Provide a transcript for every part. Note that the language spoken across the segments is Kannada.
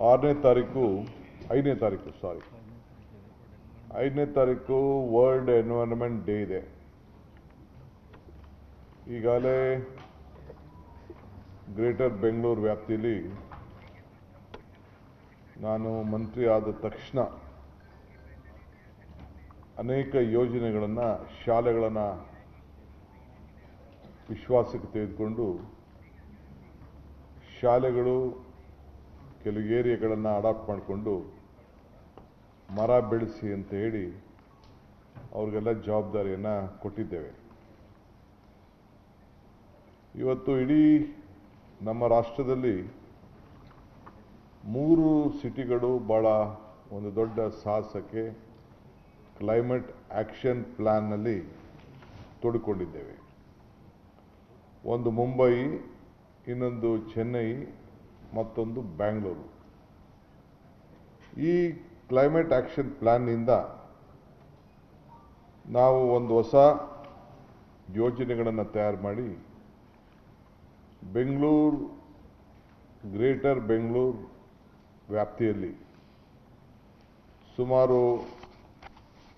ಆರನೇ ತಾರೀಕು, ಐದನೇ ತಾರೀಕು ಸಾರಿ ಐದನೇ ತಾರೀಕು ವರ್ಲ್ಡ್ ಎನ್ವೈರನ್ಮೆಂಟ್ ಡೇ ಇದೆ. ಈಗಾಗಲೇ ಗ್ರೇಟರ್ ಬೆಂಗಳೂರು ವ್ಯಾಪ್ತಿಯಲ್ಲಿ ನಾನು ಮಂತ್ರಿ ಆದ ತಕ್ಷಣ ಅನೇಕ ಯೋಜನೆಗಳನ್ನು, ಶಾಲೆಗಳನ್ನು ವಿಶ್ವಾಸಕ್ಕೆ ತೆಗೆದುಕೊಂಡು ಶಾಲೆಗಳು ಕೆಲವು ಏರಿಯಾಗಳನ್ನು ಅಡಾಪ್ಟ್ ಮಾಡಿಕೊಂಡು ಮರ ಬೆಳೆಸಿ ಅಂತ ಹೇಳಿ ಅವ್ರಿಗೆಲ್ಲ ಜವಾಬ್ದಾರಿಯನ್ನು ಕೊಟ್ಟಿದ್ದೇವೆ. ಇವತ್ತು ಇಡೀ ನಮ್ಮ ರಾಷ್ಟ್ರದಲ್ಲಿ ಮೂರು ಸಿಟಿಗಳು ಭಾಳ ಒಂದು ದೊಡ್ಡ ಸಾಹಸಕ್ಕೆ ಕ್ಲೈಮೇಟ್ ಆಕ್ಷನ್ ಪ್ಲ್ಯಾನ್ನಲ್ಲಿ ತೊಡಕೊಂಡಿದ್ದೇವೆ. ಒಂದು ಮುಂಬೈ, ಇನ್ನೊಂದು ಚೆನ್ನೈ ಮತ್ತೊಂದು ಬ್ಯಾಂಗ್ಳೂರು. ಈ ಕ್ಲೈಮೇಟ್ ಆಕ್ಷನ್ ಪ್ಲ್ಯಾನ್ನಿಂದ ನಾವು ಒಂದು ಹೊಸ ಯೋಜನೆಗಳನ್ನು ತಯಾರು ಮಾಡಿ ಬೆಂಗಳೂರು, ಗ್ರೇಟರ್ ಬೆಂಗಳೂರು ವ್ಯಾಪ್ತಿಯಲ್ಲಿ ಸುಮಾರು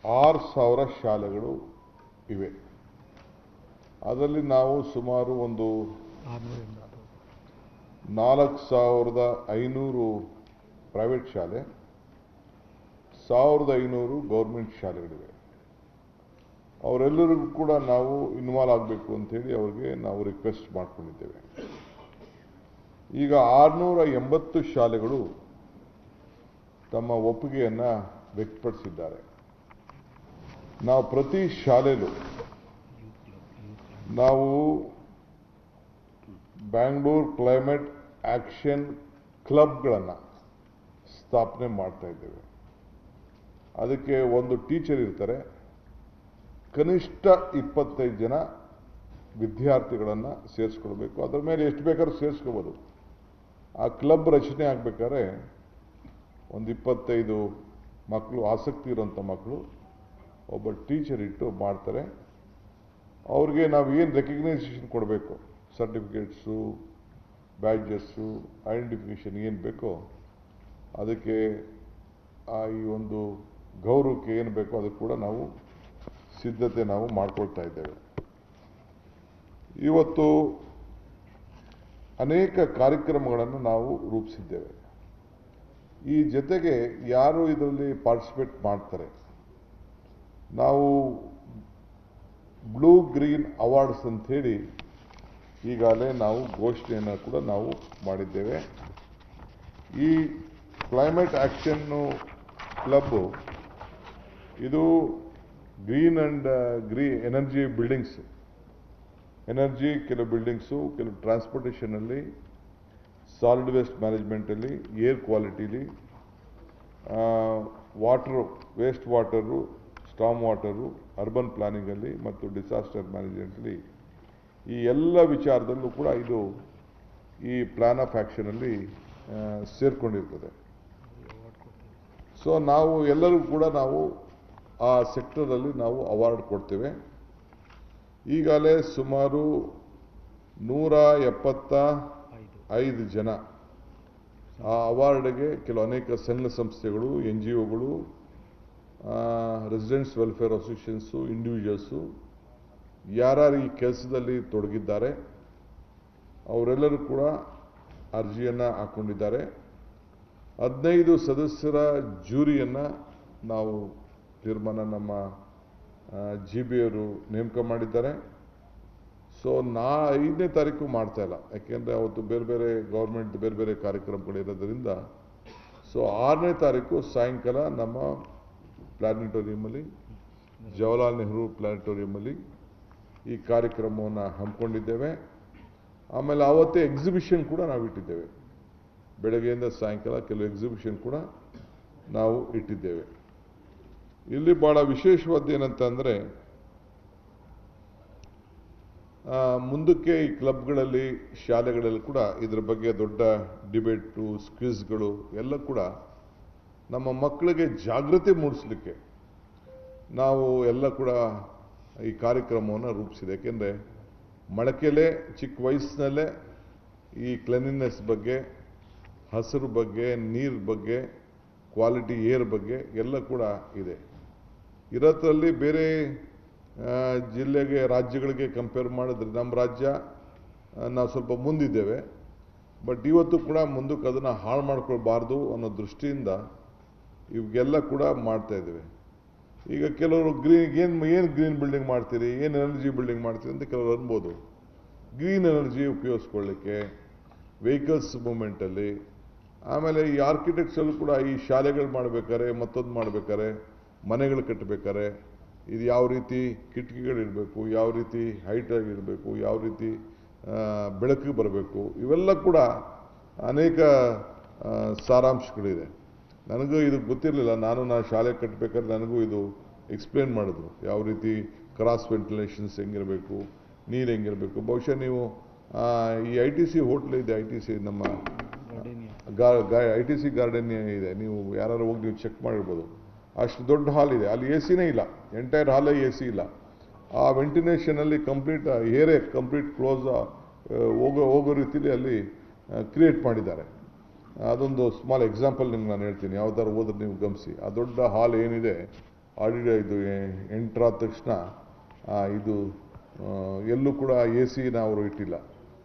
ಆರು ಸಾವಿರ ಶಾಲೆಗಳು ಇವೆ. ಅದರಲ್ಲಿ ನಾವು ಸುಮಾರು ಒಂದು ನಾಲ್ಕು ಸಾವಿರದ ಐನೂರು ಪ್ರೈವೇಟ್ ಶಾಲೆ, ಸಾವಿರದ ಐನೂರು ಗೌರ್ಮೆಂಟ್ ಶಾಲೆಗಳಿವೆ. ಅವರೆಲ್ಲರಿಗೂ ಕೂಡ ನಾವು ಇನ್ವಾಲ್ವ್ ಆಗಬೇಕು ಅಂಥೇಳಿ ಅವ್ರಿಗೆ ನಾವು ರಿಕ್ವೆಸ್ಟ್ ಮಾಡ್ಕೊಂಡಿದ್ದೇವೆ. ಈಗ ಆರುನೂರ ಎಂಬತ್ತು ಶಾಲೆಗಳು ತಮ್ಮ ಒಪ್ಪಿಗೆಯನ್ನು ವ್ಯಕ್ತಪಡಿಸಿದ್ದಾರೆ. ನಾವು ಪ್ರತಿ ಶಾಲೆಯಲ್ಲೂ ನಾವು ಬ್ಯಾಂಗ್ಳೂರ್ ಕ್ಲೈಮೇಟ್ ಆಕ್ಷನ್ ಕ್ಲಬ್ಗಳನ್ನು ಸ್ಥಾಪನೆ ಮಾಡ್ತಾ ಇದ್ದೇವೆ. ಅದಕ್ಕೆ ಒಂದು ಟೀಚರ್ ಇರ್ತಾರೆ. ಕನಿಷ್ಠ ಇಪ್ಪತ್ತೈದು ಜನ ವಿದ್ಯಾರ್ಥಿಗಳನ್ನು ಸೇರಿಸ್ಕೊಳ್ಬೇಕು. ಅದರ ಮೇಲೆ ಎಷ್ಟು ಬೇಕಾದ್ರೂ ಸೇರಿಸ್ಕೋಬೋದು. ಆ ಕ್ಲಬ್ ರಚನೆ ಆಗಬೇಕಾದ್ರೆ ಒಂದು ಇಪ್ಪತ್ತೈದು ಮಕ್ಕಳು ಆಸಕ್ತಿ ಇರೋಂಥ ಮಕ್ಕಳು ಒಬ್ಬ ಟೀಚರ್ ಇಟ್ಟು ಮಾಡ್ತಾರೆ. ಅವ್ರಿಗೆ ನಾವು ಏನು ರೆಕಗ್ನೈಸೇಷನ್ ಕೊಡಬೇಕು? ಸರ್ಟಿಫಿಕೇಟ್ಸು, ಬ್ಯಾಡ್ಜಸ್ಸು, ಐಡೆಂಟಿಫಿಕೇಷನ್ ಏನು ಬೇಕೋ ಅದಕ್ಕೆ ಆ ಈ ಒಂದು ಗೌರವಕ್ಕೆ ಏನು ಬೇಕೋ ಅದಕ್ಕೆ ಕೂಡ ನಾವು ಸಿದ್ಧತೆ ನಾವು ಮಾಡ್ಕೊಳ್ತಾ ಇದ್ದೇವೆ. ಇವತ್ತು ಅನೇಕ ಕಾರ್ಯಕ್ರಮಗಳನ್ನು ನಾವು ರೂಪಿಸಿದ್ದೇವೆ. ಈ ಜೊತೆಗೆ ಯಾರು ಇದರಲ್ಲಿ ಪಾರ್ಟಿಸಿಪೇಟ್ ಮಾಡ್ತಾರೆ? ನಾವು ಬ್ಲೂ ಗ್ರೀನ್ ಅವಾರ್ಡ್ಸ್ ಅಂಥೇಳಿ ಈಗಾಗಲೇ ನಾವು ಘೋಷಣೆಯನ್ನು ಕೂಡ ನಾವು ಮಾಡಿದ್ದೇವೆ. ಈ ಕ್ಲೈಮೇಟ್ ಆ್ಯಕ್ಷನ್ನು ಕ್ಲಬ್ಬು ಇದು green and green energy buildings. Energy, ಕೆಲವು ಬಿಲ್ಡಿಂಗ್ಸು, ಕೆಲವು ಟ್ರಾನ್ಸ್ಪೋರ್ಟೇಷನಲ್ಲಿ ಸಾಲಿಡ್ ವೇಸ್ಟ್ ಮ್ಯಾನೇಜ್ಮೆಂಟಲ್ಲಿ, air ಕ್ವಾಲಿಟಿಲಿ water, waste water, storm water, urban ಪ್ಲಾನಿಂಗಲ್ಲಿ ಮತ್ತು ಡಿಸಾಸ್ಟರ್ ಮ್ಯಾನೇಜ್ಮೆಂಟಲ್ಲಿ ಈ ಎಲ್ಲ ವಿಚಾರದಲ್ಲೂ ಕೂಡ ಇದು ಈ ಪ್ಲಾನ್ ಆಫ್ ಆ್ಯಕ್ಷನಲ್ಲಿ ಸೇರಿಕೊಂಡಿರ್ತದೆ. ಸೊ ನಾವು ಎಲ್ಲರೂ ಕೂಡ ನಾವು ಆ ಸೆಕ್ಟರಲ್ಲಿ ನಾವು ಅವಾರ್ಡ್ ಕೊಡ್ತೇವೆ. ಈಗಾಗಲೇ ಸುಮಾರು ನೂರ ಎಪ್ಪತ್ತ ಐದು ಜನ ಆ ಅವಾರ್ಡ್ಗೆ ಕೆಲವು ಅನೇಕ ಸಂಘ ಸಂಸ್ಥೆಗಳು ಎನ್ ಜಿ ಒಗಳು ರೆಸಿಡೆಂಟ್ಸ್ ವೆಲ್ಫೇರ್ ಅಸೋಸಿಯೇಷನ್ಸು ಇಂಡಿವಿಜುವಲ್ಸು ಯಾರ್ಯಾರು ಈ ಕೆಲಸದಲ್ಲಿ ತೊಡಗಿದ್ದಾರೆ, ಅವರೆಲ್ಲರೂ ಕೂಡ ಅರ್ಜಿಯನ್ನು ಹಾಕ್ಕೊಂಡಿದ್ದಾರೆ ಹದಿನೈದು ಸದಸ್ಯರ ಜೂರಿಯನ್ನು ನಾವು ತೀರ್ಮಾನ ನಮ್ಮ ಜಿ ಬಿ ಅವರು ನೇಮಕ ಮಾಡಿದ್ದಾರೆ. ಸೊ, ನಾ ಐದನೇ ತಾರೀಕು ಮಾಡ್ತಾ ಇಲ್ಲ. ಯಾಕೆಂದರೆ ಅವತ್ತು ಬೇರೆ ಬೇರೆ ಗೌರ್ಮೆಂಟ್ ಬೇರೆ ಬೇರೆ ಕಾರ್ಯಕ್ರಮಗಳಿರೋದ್ರಿಂದ ಸೊ, ಆರನೇ ತಾರೀಕು ಸಾಯಂಕಾಲ ನಮ್ಮ ಪ್ಲಾನಿಟೋರಿಯಮಲ್ಲಿ ಜವಾಹರ್ಲಾಲ್ ನೆಹರು ಪ್ಲಾನಿಟೋರಿಯಮಲ್ಲಿ ಈ ಕಾರ್ಯಕ್ರಮವನ್ನು ಹಮ್ಮಿಕೊಂಡಿದ್ದೇವೆ. ಆಮೇಲೆ ಆವತ್ತೇ ಎಕ್ಸಿಬಿಷನ್ ಕೂಡ ನಾವು ಇಟ್ಟಿದ್ದೇವೆ ಬೆಳಗ್ಗೆಯಿಂದ ಸಾಯಂಕಾಲ ಕೆಲವು ಎಕ್ಸಿಬಿಷನ್ ಕೂಡ ನಾವು ಇಟ್ಟಿದ್ದೇವೆ. ಇಲ್ಲಿ ಭಾಳ ವಿಶೇಷವಾದ ಏನಂತಂದರೆ ಮುಂದಕ್ಕೆ ಈ ಕ್ಲಬ್ಗಳಲ್ಲಿ, ಶಾಲೆಗಳಲ್ಲಿ ಕೂಡ ಇದರ ಬಗ್ಗೆ ದೊಡ್ಡ ಡಿಬೇಟು, ಸ್ಕ್ವಿಜ್ಗಳು ಎಲ್ಲ ಕೂಡ ನಮ್ಮ ಮಕ್ಕಳಿಗೆ ಜಾಗೃತಿ ಮೂಡಿಸಲಿಕ್ಕೆ ನಾವು ಎಲ್ಲ ಕೂಡ ಈ ಕಾರ್ಯಕ್ರಮವನ್ನು ರೂಪಿಸಿದೆ. ಯಾಕೆಂದರೆ ಮಳಕೆಲೆ ಚಿಕ್ಕ ವಯಸ್ಸಿನಲ್ಲೇ ಈ ಕ್ಲೆನ್ಲಿನೆಸ್ ಬಗ್ಗೆ, ಹಸಿರು ಬಗ್ಗೆ, ನೀರು ಬಗ್ಗೆ ಕ್ವಾಲಿಟಿ ಏರ್ ಬಗ್ಗೆ ಎಲ್ಲ ಕೂಡ ಇದೆ. ಇರೋದ್ರಲ್ಲಿ ಬೇರೆ ಜಿಲ್ಲೆಗೆ, ರಾಜ್ಯಗಳಿಗೆ ಕಂಪೇರ್ ಮಾಡಿದ್ರೆ ನಮ್ಮ ರಾಜ್ಯ ನಾವು ಸ್ವಲ್ಪ ಮುಂದಿದ್ದೇವೆ. ಬಟ್ ಇವತ್ತು ಕೂಡ ಮುಂದಕ್ಕೆ ಅದನ್ನು ಹಾಳು ಮಾಡ್ಕೊಳ್ಬಾರ್ದು ಅನ್ನೋ ದೃಷ್ಟಿಯಿಂದ ಇವಾಗೆಲ್ಲ ಕೂಡ ಮಾಡ್ತಾ ಇದ್ದೇವೆ. ಈಗ ಕೆಲವರು ಗ್ರೀನ್ ಏನು ಏನು ಗ್ರೀನ್ ಬಿಲ್ಡಿಂಗ್ ಮಾಡ್ತೀರಿ? ಏನು ಎನರ್ಜಿ ಬಿಲ್ಡಿಂಗ್ ಮಾಡ್ತೀರಿ ಅಂತ ಕೆಲವರು ಅನ್ಬೋದು. ಗ್ರೀನ್ ಎನರ್ಜಿ ಉಪಯೋಗಿಸ್ಕೊಳ್ಳಿಕ್ಕೆ ವೆಹಿಕಲ್ಸ್ ಮೂಮೆಂಟಲ್ಲಿ ಆಮೇಲೆ ಈ ಆರ್ಕಿಟೆಕ್ಚರ್ ಕೂಡ ಈ ಶಾಲೆಗಳು ಮಾಡ್ಬೇಕಾರೆ ಮತ್ತೊಂದು ಮಾಡ್ಬೇಕಾರೆ ಮನೆಗಳು ಕಟ್ಟಬೇಕಾರೆ ಇದು ಯಾವ ರೀತಿ ಕಿಟಕಿಗಳಿರಬೇಕು ಯಾವ ರೀತಿ ಹೈಟಾಗಿ ಇರಬೇಕು ಯಾವ ರೀತಿ ಬೆಳಕಿಗೆ ಬರಬೇಕು, ಇವೆಲ್ಲ ಕೂಡ ಅನೇಕ ಸಾರಾಂಶಗಳಿದೆ. ನನಗೂ ಇದು ಗೊತ್ತಿರಲಿಲ್ಲ. ನಾನು ನಾನು ಶಾಲೆ ಕಟ್ಟಬೇಕಾದ್ರೆ ನನಗೂ ಇದು ಎಕ್ಸ್ಪ್ಲೇನ್ ಮಾಡಿದ್ರು. ಯಾವ ರೀತಿ ಕ್ರಾಸ್ ವೆಂಟಿಲೇಷನ್ಸ್ ಹೆಂಗಿರಬೇಕು, ನೀರು ಹೆಂಗಿರಬೇಕು. ಬಹುಶಃ ನೀವು ಈ ಐ ಟಿ ಸಿ ಹೋಟ್ಲ್ ಇದೆ ಐ ಟಿ ಸಿ ನಮ್ಮ ಐ ಟಿ ಸಿ ಗಾರ್ಡನ್ ಇದೆ. ನೀವು ಯಾರು ಹೋಗಿ ನೀವು ಚೆಕ್ ಮಾಡಿರ್ಬೋದು. ಅಷ್ಟು ದೊಡ್ಡ ಹಾಲ್ ಇದೆ. ಅಲ್ಲಿ ಎ ಸಿನೇ ಇಲ್ಲ. ಎಂಟೈರ್ ಹಾಲೇ ಎ ಸಿ ಇಲ್ಲ. ಆ ವೆಂಟಿಲೇಷನಲ್ಲಿ ಕಂಪ್ಲೀಟ್ ಏರೇ ಕಂಪ್ಲೀಟ್ ಕ್ಲೋಸ್ ಹೋಗೋ ಹೋಗೋ ರೀತಿಯಲ್ಲಿ ಅಲ್ಲಿ ಕ್ರಿಯೇಟ್ ಮಾಡಿದ್ದಾರೆ. ಅದೊಂದು ಸ್ಮಾಲ್ ಎಕ್ಸಾಂಪಲ್ ನಿಮ್ಗೆ ನಾನು ಹೇಳ್ತೀನಿ. ಯಾವ್ದಾದ್ರು ಹೋದ್ರೆ ನೀವು ಗಮನಿಸಿ. ಆ ದೊಡ್ಡ ಹಾಲ್ ಏನಿದೆ ಆಡಿಡ ಇದು ಎಂಟ್ರಾದ ತಕ್ಷಣ ಇದು ಎಲ್ಲೂ ಕೂಡ ಎ ಸಿನ ಅವರು ಇಟ್ಟಿಲ್ಲ.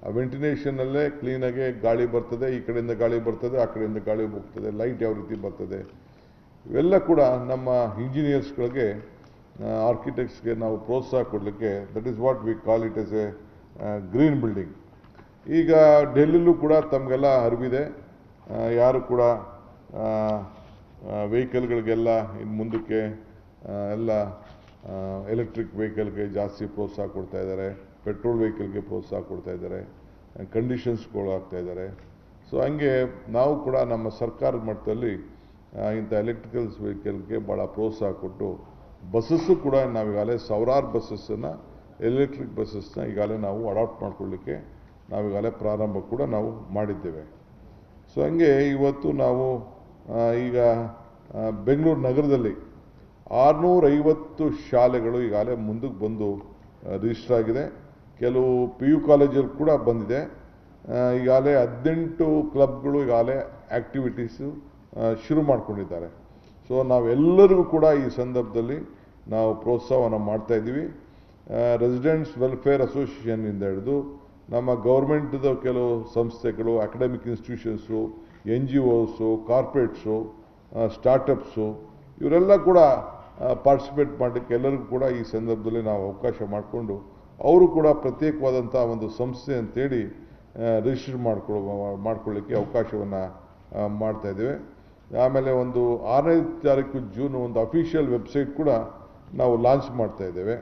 ಆ ವೆಂಟಿಲೇಷನ್ನಲ್ಲೇ ಕ್ಲೀನಾಗೆ ಗಾಳಿ ಬರ್ತದೆ, ಈ ಕಡೆಯಿಂದ ಗಾಳಿ ಬರ್ತದೆ, ಆ ಕಡೆಯಿಂದ ಗಾಳಿ ಹೋಗ್ತದೆ ಲೈಟ್ ಯಾವ ರೀತಿ ಬರ್ತದೆ. ಇವೆಲ್ಲ ಕೂಡ ನಮ್ಮ ಇಂಜಿನಿಯರ್ಸ್ಗಳಿಗೆ ಆರ್ಕಿಟೆಕ್ಟ್ಸ್ಗೆ ನಾವು ಪ್ರೋತ್ಸಾಹ ಕೊಡಲಿಕ್ಕೆ that is what we call it as a green building ಈಗ ಡೆಲ್ಲಿಲ್ಲೂ ಕೂಡ ತಮಗೆಲ್ಲ ಅರಿವಿದೆ. ಯಾರು ಕೂಡ ವೆಹಿಕಲ್ಗಳಿಗೆಲ್ಲ ಇನ್ನು ಮುಂದಕ್ಕೆ ಎಲ್ಲ ಎಲೆಕ್ಟ್ರಿಕ್ ವೆಹಿಕಲ್ಗೆ ಜಾಸ್ತಿ ಪ್ರೋತ್ಸಾಹ ಕೊಡ್ತಾ ಇದ್ದಾರೆ, ಪೆಟ್ರೋಲ್ ವೆಹಿಕಲ್ಗೆ ಪ್ರೋತ್ಸಾಹ ಕೊಡ್ತಾ ಇದ್ದಾರೆ ಕಂಡೀಷನ್ಸ್ಗಳು ಆಗ್ತಾ ಇದ್ದಾರೆ. ಸೊ ಹಂಗೆ ನಾವು ಕೂಡ ನಮ್ಮ ಸರ್ಕಾರದ ಮಟ್ಟದಲ್ಲಿ ಇಂಥ ಎಲೆಕ್ಟ್ರಿಕಲ್ಸ್ ವೆಹಿಕಲ್ಗೆ ಭಾಳ ಪ್ರೋತ್ಸಾಹ ಕೊಟ್ಟು, ಬಸ್ಸಸ್ಸು ಕೂಡ ನಾವೀಗಾಗಲೇ ಸಾವಿರಾರು ಬಸ್ಸಸ್ಸನ್ನು ಎಲೆಕ್ಟ್ರಿಕ್ ಬಸ್ಸಸ್ನ ಈಗಾಗಲೇ ನಾವು ಅಡಾಪ್ಟ್ ಮಾಡ್ಕೊಳ್ಳಿಕ್ಕೆ ನಾವೀಗಾಗಲೇ ಪ್ರಾರಂಭ ಕೂಡ ನಾವು ಮಾಡಿದ್ದೇವೆ. ಸೊ ಹಂಗೆ ಇವತ್ತು ನಾವು ಈಗ ಬೆಂಗಳೂರು ನಗರದಲ್ಲಿ ಆರುನೂರೈವತ್ತು ಶಾಲೆಗಳು ಈಗಾಗಲೇ ಮುಂದಕ್ಕೆ ಬಂದು ರಿಜಿಸ್ಟರ್ ಆಗಿದೆ. ಕೆಲವು ಪಿ ಯು ಕಾಲೇಜಲ್ಲಿ ಕೂಡ ಬಂದಿದೆ. ಈಗಾಗಲೇ ಹದಿನೆಂಟು ಕ್ಲಬ್ಗಳು ಈಗಾಗಲೇ ಆ್ಯಕ್ಟಿವಿಟೀಸು ಶುರು ಮಾಡಿಕೊಂಡಿದ್ದಾರೆ. ಸೊ ನಾವೆಲ್ಲರಿಗೂ ಕೂಡ ಈ ಸಂದರ್ಭದಲ್ಲಿ ನಾವು ಪ್ರೋತ್ಸಾಹವನ್ನು ಮಾಡ್ತಾಯಿದ್ದೀವಿ ರೆಸಿಡೆಂಟ್ಸ್ ವೆಲ್ಫೇರ್ ಅಸೋಸಿಯೇಷನ್ನಿಂದ ಹಿಡಿದು ನಮ್ಮ ಗೌರ್ಮೆಂಟ್ದ ಕೆಲವು ಸಂಸ್ಥೆಗಳು academic institutions N G Os corporates startups ಇವರೆಲ್ಲ ಕೂಡ ಪಾರ್ಟಿಸಿಪೇಟ್ ಮಾಡಲಿಕ್ಕೆ ಎಲ್ಲರಿಗೂ ಕೂಡ ಈ ಸಂದರ್ಭದಲ್ಲಿ ನಾವು ಅವಕಾಶ ಮಾಡಿಕೊಂಡು, ಅವರು ಕೂಡ ಪ್ರತ್ಯೇಕವಾದಂಥ ಒಂದು ಸಂಸ್ಥೆ ಅಂತೇಳಿ ರಿಜಿಸ್ಟರ್ ಮಾಡಿಕೊಳ್ ಮಾಡ್ಕೊಳ್ಳಿಕ್ಕೆ ಅವಕಾಶವನ್ನು ಮಾಡ್ತಾಯಿದ್ದೇವೆ ಆಮೇಲೆ ಒಂದು ಆರನೇ ತಾರೀಕು ಜೂನ್ ಒಂದು ಅಫಿಷಿಯಲ್ ವೆಬ್ಸೈಟ್ ಕೂಡ ನಾವು ಲಾಂಚ್ ಮಾಡ್ತಾ ಇದ್ದೇವೆ.